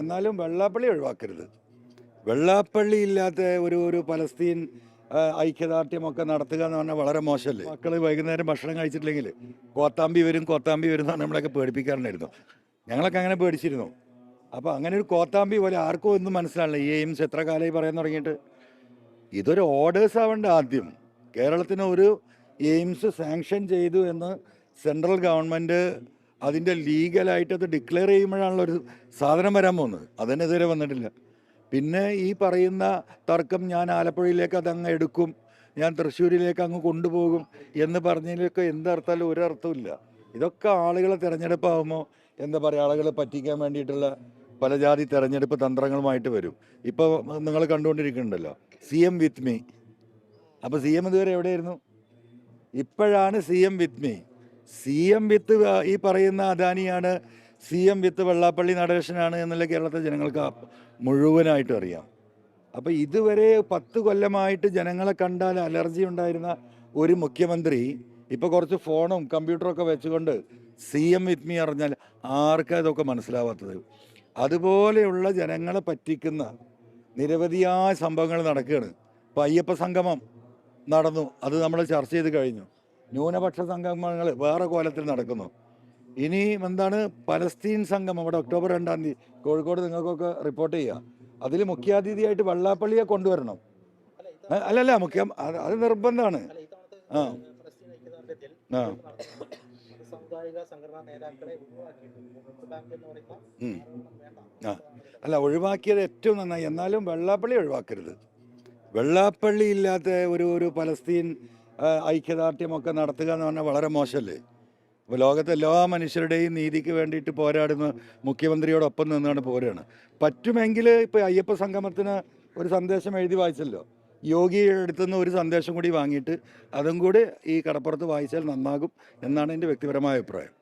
എന്നാലും വെള്ളാപ്പള്ളി ഒഴിവാക്കരുത്. വെള്ളാപ്പള്ളി ഇല്ലാത്ത ഒരു ഒരു പലസ്തീൻ ഐക്യദാർഢ്യമൊക്കെ നടത്തുക എന്ന് പറഞ്ഞാൽ വളരെ മോശമല്ലേ? മക്കൾ വൈകുന്നേരം ഭക്ഷണം കഴിച്ചിട്ടില്ലെങ്കിൽ കോത്താമ്പി വരും കോത്താമ്പി വരും എന്ന് നമ്മളൊക്കെ പേടിപ്പിക്കാറുണ്ടായിരുന്നു. ഞങ്ങളൊക്കെ അങ്ങനെ പേടിച്ചിരുന്നു. അപ്പോൾ അങ്ങനെ ഒരു കോത്താമ്പി പോലെ ആർക്കും ഒന്നും മനസ്സിലാവില്ല. ഈ എയിംസ് എത്ര കാലമായി പറയാൻ തുടങ്ങിയിട്ട്? ഇതൊരു ഓർഡേഴ്സ് ആവേണ്ട ആദ്യം. കേരളത്തിന് ഒരു എയിംസ് സാങ്ഷൻ ചെയ്തു എന്ന് സെൻട്രൽ ഗവൺമെന്റ് അതിന്റെ ലീഗലായിട്ട് അത് ഡിക്ലെയർ ചെയ്യുമ്പോഴാണല്ലോ ഒരു സാധനം വരാൻ പോകുന്നത്. അതിനെതിരെ വന്നിട്ടില്ല. പിന്നെ ഈ പറയുന്ന തർക്കം ഞാൻ ആലപ്പുഴയിലേക്ക് അതങ്ങ് എടുക്കും ഞാൻ തൃശ്ശൂരിലേക്ക് അങ്ങ് കൊണ്ടുപോകും എന്ന് പറഞ്ഞതിലൊക്കെ എന്തർത്ഥമല്ല ഒരർത്ഥമില്ല ഇതൊക്കെ ആളുകളെ തിരഞ്ഞെടുപ്പാകുമ്പോൾ എന്താ പറയുക ആളുകളെ പറ്റിക്കാൻ വേണ്ടിയിട്ടുള്ള പല ജാതി തെരഞ്ഞെടുപ്പ് തന്ത്രങ്ങളുമായിട്ട് വരും. ഇപ്പോൾ നിങ്ങൾ കണ്ടുകൊണ്ടിരിക്കുന്നുണ്ടല്ലോ സി എം വിത്ത് മീ. അപ്പോൾ സി എം ഇതുവരെ എവിടെയായിരുന്നു? ഇപ്പോഴാണ് C M with me. C M with ഈ പറയുന്ന അദാനിയാണ് സി എം വിത്ത് വെള്ളാപ്പള്ളി നടേശനാണ് എന്നുള്ള കേരളത്തിലെ ജനങ്ങൾക്ക് മുഴുവനായിട്ടും അറിയാം. അപ്പോൾ ഇതുവരെ പത്ത് കൊല്ലമായിട്ട് ജനങ്ങളെ കണ്ടാൽ അലർജി ഉണ്ടായിരുന്ന ഒരു മുഖ്യമന്ത്രി ഇപ്പോൾ കുറച്ച് ഫോണും കമ്പ്യൂട്ടറൊക്കെ വെച്ചുകൊണ്ട് സി എം വിത്ത് മീ അറിഞ്ഞാൽ ആർക്കാ ഇതൊക്കെ മനസ്സിലാവാത്തത്? അതുപോലെയുള്ള ജനങ്ങളെ പറ്റിക്കുന്ന നിരവധിയായ സംഭവങ്ങൾ നടക്കുകയാണ്. ഇപ്പം അയ്യപ്പ സംഗമം നടന്നു. അത് നമ്മൾ ചർച്ച ചെയ്ത് കഴിഞ്ഞു. ന്യൂനപക്ഷ സംഗമങ്ങൾ വേറെ കോലത്തിൽ നടക്കുന്നു. ഇനി എന്താണ്? പലസ്തീൻ സംഗമം അവിടെ ഒക്ടോബർ രണ്ടാം തീയതി കോഴിക്കോട് നിങ്ങൾക്കൊക്കെ റിപ്പോർട്ട് ചെയ്യുക അതിൽ മുഖ്യാതിഥിയായിട്ട് വെള്ളാപ്പള്ളിയെ കൊണ്ടുവരണം. അല്ലല്ല മുഖ്യം അത് നിർബന്ധമാണ്. ആ. ആ. അല്ല ഒഴിവാക്കിയത് ഏറ്റവും നന്നായി. എന്നാലും വെള്ളാപ്പള്ളി ഒഴിവാക്കരുത്. വെള്ളാപ്പള്ളി ഇല്ലാത്ത ഒരു ഒരു പലസ്തീൻ ഐക്യദാർഢ്യമൊക്കെ നടത്തുക എന്ന് പറഞ്ഞാൽ വളരെ മോശമല്ലേ? അപ്പോൾ ലോകത്തെ എല്ലാ മനുഷ്യരുടെയും നീതിക്ക് വേണ്ടിയിട്ട് പോരാടുന്ന മുഖ്യമന്ത്രിയോടൊപ്പം നിന്നാണ് പോരാണ് പറ്റുമെങ്കിൽ ഇപ്പോൾ അയ്യപ്പ സംഗമത്തിന് ഒരു സന്ദേശം എഴുതി വായിച്ചല്ലോ. യോഗിയുടെ അടുത്തുനിന്ന് ഒരു സന്ദേശം കൂടി വാങ്ങിയിട്ട് അതും കൂടി ഈ കടപ്പുറത്ത് വായിച്ചാൽ നന്നാകും എന്നാണ് എന്റെ വ്യക്തിപരമായ അഭിപ്രായം.